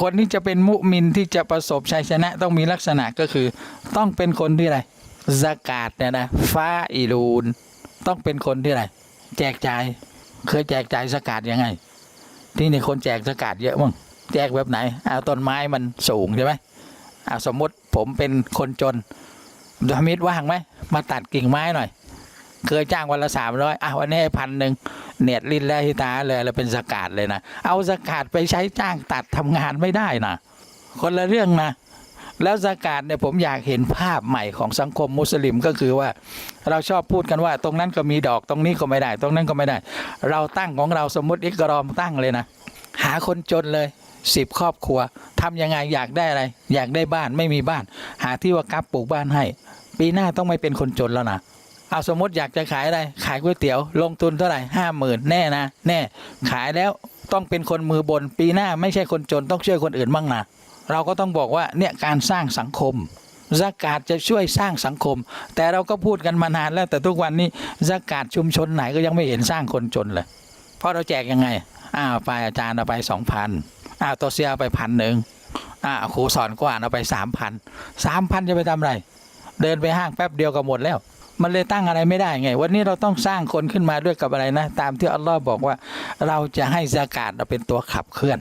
คนที่จะเป็นมุมินที่จะประสบชัยชนะต้องมีลักษณะก็คือ ต้องเป็นคนที่อะไรสกาดเนี่ยนะฟ้าอีรูนต้องเป็นคนที่อะไรแจกจ่ายเคยแจกจ่ายสกาดยังไง ที่นี่คนแจกสกาดเยอะมั้งแจกแบบไหนเอาต้นไม้มันสูงใช่ไหมเอาสมมติผมเป็นคนจนดามิดว่างไหมมาตัดกิ่งไม้หน่อย เคยจ้างวันละสามร้อยอะวันนี้พันหนึ่ง เน็ตลินแล้วฮิตาเลยแล้วเป็นสกาดเลยนะ เอาสกาดไปใช้จ้างตัดทำงานไม่ได้นะคนละเรื่องนะ แล้วสกาดเนี่ยผมอยากเห็นภาพใหม่ของสังคมมุสลิมก็คือว่า เราชอบพูดกันว่า ตรงนั้นก็มีดอกตรงนี้ก็ไม่ได้ ตรงนั้นก็ไม่ได้ เราตั้งของเราสมมติอิกรอมตั้งเลยนะ หาคนจนเลยสิบครอบครัวทำยังไงอยากได้อะไร อยากได้บ้านไม่มีบ้าน หาที่ว่ากับปลูกบ้านให้ ปีหน้าต้องไม่เป็นคนจนแล้วนะ เอาสมมติอยากจะขายอะไร ขายก๋วยเตี๋ยว ลงทุนเท่าไหร่ห้าหมื่นแน่นะ แน่ ขายแล้วต้องเป็นคนมือบน ปีหน้าไม่ใช่คนจนต้องช่วยคนอื่นบ้างนะ เราก็ต้องบอกว่าเนี่ยการสร้างสังคมสกาดจะช่วยสร้างสังคม แต่เราก็พูดกันมานานแล้วแต่ทุกวันนี้สกาดชุมชนไหนก็ยังไม่เห็นสร้างคนจนเลย เพราะเราแจกยังไง อ้าวไปอาจารย์เอาไปสองพันอ้าวตัวเสียเอาไปพันหนึ่งอ้าวครูสอนกว่าเอาไปสามพันสามพันจะไปทำอะไร เดินไปห้างแป๊บเดียวก็หมดแล้ว มันเลยตั้งอะไรไม่ได้ไง วันนี้เราต้องสร้างคนขึ้นมาด้วยกับอะไรนะ ตามที่อัลลอฮ์บอกว่า เราจะให้สกาดเราเป็นตัวขับเคลื่อน